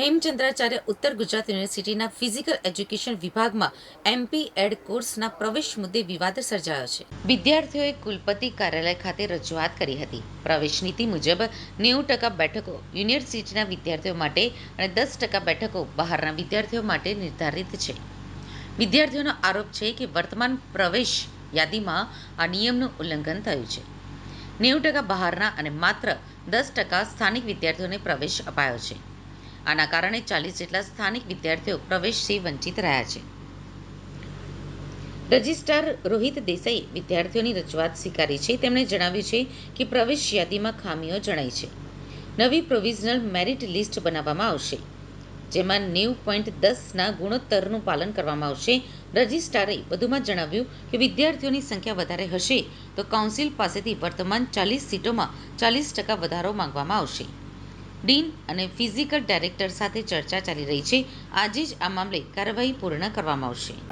હેમચંદ્રાચાર્ય ઉત્તર ગુજરાત યુનિવર્સિટીના physical education વિભાગમાં એમપી એડ કોર્સના પ્રવેશ મુદ્દે વિવાદ સર્જાયો છે. વિદ્યાર્થીઓએ કુલપતિ કાર્યાલય ખાતે રજૂઆત કરી હતી. પ્રવેશ નીતિ મુજબ નેવું ટકા બેઠકો યુનિવર્સિટીના વિદ્યાર્થીઓ માટે અને દસ ટકા બેઠકો બહારના વિદ્યાર્થીઓ માટે નિર્ધારિત છે. વિદ્યાર્થીઓનો આરોપ છે કે વર્તમાન પ્રવેશ યાદીમાં આ નિયમનું ઉલ્લંઘન થયું છે. નેવું ટકા બહારના અને માત્ર દસ ટકા સ્થાનિક વિદ્યાર્થીઓને પ્રવેશ અપાયો છે. આના કારણે ચાલીસ જેટલા સ્થાનિક વિદ્યાર્થીઓ પ્રવેશથી વંચિત રહ્યા છે. રજિસ્ટ્રાર રોહિત દેસાઈ વિદ્યાર્થીઓની રજૂઆત સ્વીકારી છે. તેમણે જણાવ્યું છે કે પ્રવેશ યાદીમાં ખામીઓ જણાઈ છે. નવી પ્રોવિઝનલ મેરિટ લિસ્ટ બનાવવામાં આવશે, જેમાં નેવું પોઈન્ટ દસના ગુણોત્તરનું પાલન કરવામાં આવશે. રજિસ્ટ્રારે વધુમાં જણાવ્યું કે વિદ્યાર્થીઓની સંખ્યા વધારે હશે તો કાઉન્સિલ પાસેથી વર્તમાન ચાલીસ સીટોમાં ચાલીસ ટકા વધારો માંગવામાં આવશે. ડીન અને ફિઝિકલ ડાયરેક્ટર સાથે ચર્ચા ચાલી રહી છે. આજે જ આ મામલે કાર્યવાહી પૂર્ણ કરવામાં આવશે.